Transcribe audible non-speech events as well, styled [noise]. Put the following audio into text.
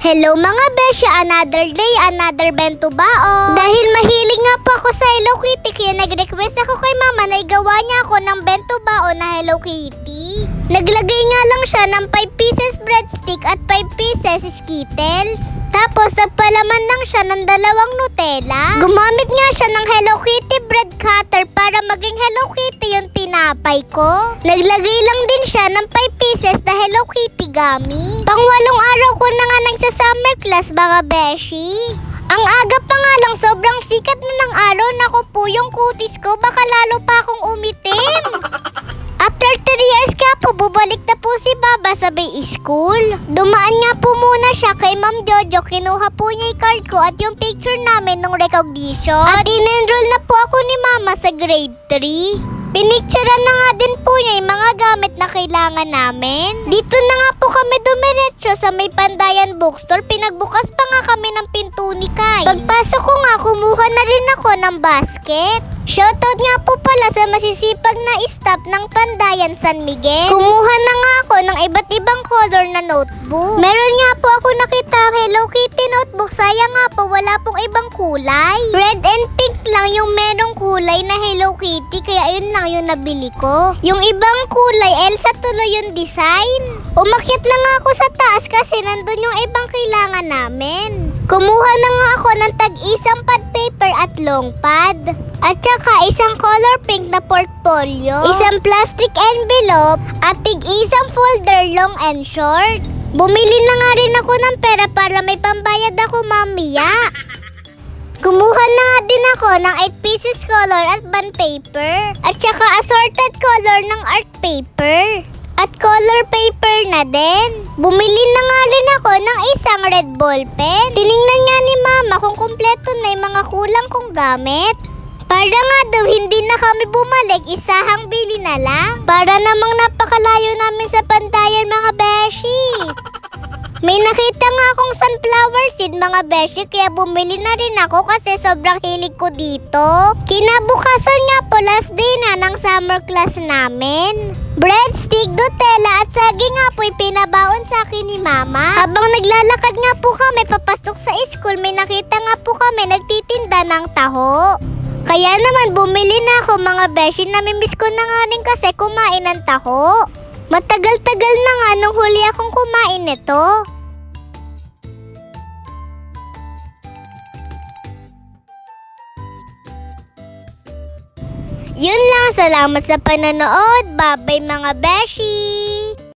Hello mga beshi, another day, another bento bao. Dahil mahilig nga po ako sa Hello Kitty, kaya nag-request ako kay mama na igawa niya ako ng bento bao na Hello Kitty. Naglagay nga lang siya ng 5 pieces breadstick at 5 pieces Skittles. Tapos nagpalaman lang siya ng dalawang Nutella. Gumamit nga siya ng Hello Kitty bread cutter para maging Hello Kitty yung tinapay ko. Naglagay lang din siya ng 5 pieces na Hello Kitty gummy. Pangwalong araw ko na nga nagsa-summer class mga beshi. Ang aga pa nga lang, sobrang sikat na ng araw. Naku po, yung kutis ko, baka lalo pa akong umitim. [laughs] After 3 years ka po, bubalik na po si Baba sa Bay School. Dumaan nga po muna siya kay Ma'am Jojo. Kinuha po niya yung card ko at yung picture namin ng recognition. At in-enroll na po ako ni Mama sa grade 3. Pinicturean na nga din po niya yung mga gamit na kailangan namin. Dito na nga kami dumiretso sa may Pandayan Bookstore. Pinagbukas pa nga kami ng pinto ni Kai. Pagpasok ko nga, kumuha na rin ako ng basket. Shoutout nga po pala sa masisipag na staff ng Pandayan San Miguel. Kumuha na nga ako ng iba't ibang color na notebook. Meron nga po ako nakita Hello Kitty notebook. Sayang nga po wala pong ibang kulay. Red and pink lang yung merong kulay na Hello Kitty kaya yun lang yung nabili ko. Yung ibang kulay, Elsa tuloy yung design. Umakyat na nga ako sa taas kasi nandun yung ibang kailangan namin. Kumuha na nga ako ng tag-isang pad paper at long pad. At saka isang color pink na portfolio. Isang plastic envelope at tig-isang folder long and short. Bumili na nga rin ako ng pera para may pambayad ako mamaya. Kumuha na nga din ako ng 8 pieces color at bond paper. At saka assorted color ng art paper. Color paper na din. Bumili na nga rin ako ng isang red ball pen. Tiningnan nga ni mama kung kumpleto na yung mga kulang kong gamit. Para nga daw hindi na kami bumalik, isahang bili na lang. Para namang napakalayo namin sa pantayan seed mga beshi kaya bumili na rin ako kasi sobrang hilig ko dito. Kinabukasan nga po last day na ng summer class namin. Breadstick, Nutella at saging nga po pinabaon sa akin ni Mama. Habang naglalakad nga po kami papasok sa school, may nakita nga po kami nagtitinda ng taho. Kaya naman bumili na ako mga beshi, namimiss ko na nga rin kasi kumain ng taho. Matagal-tagal na nga nung huli akong kumain nito. Yun lang, salamat sa panonood. Bye-bye mga beshi!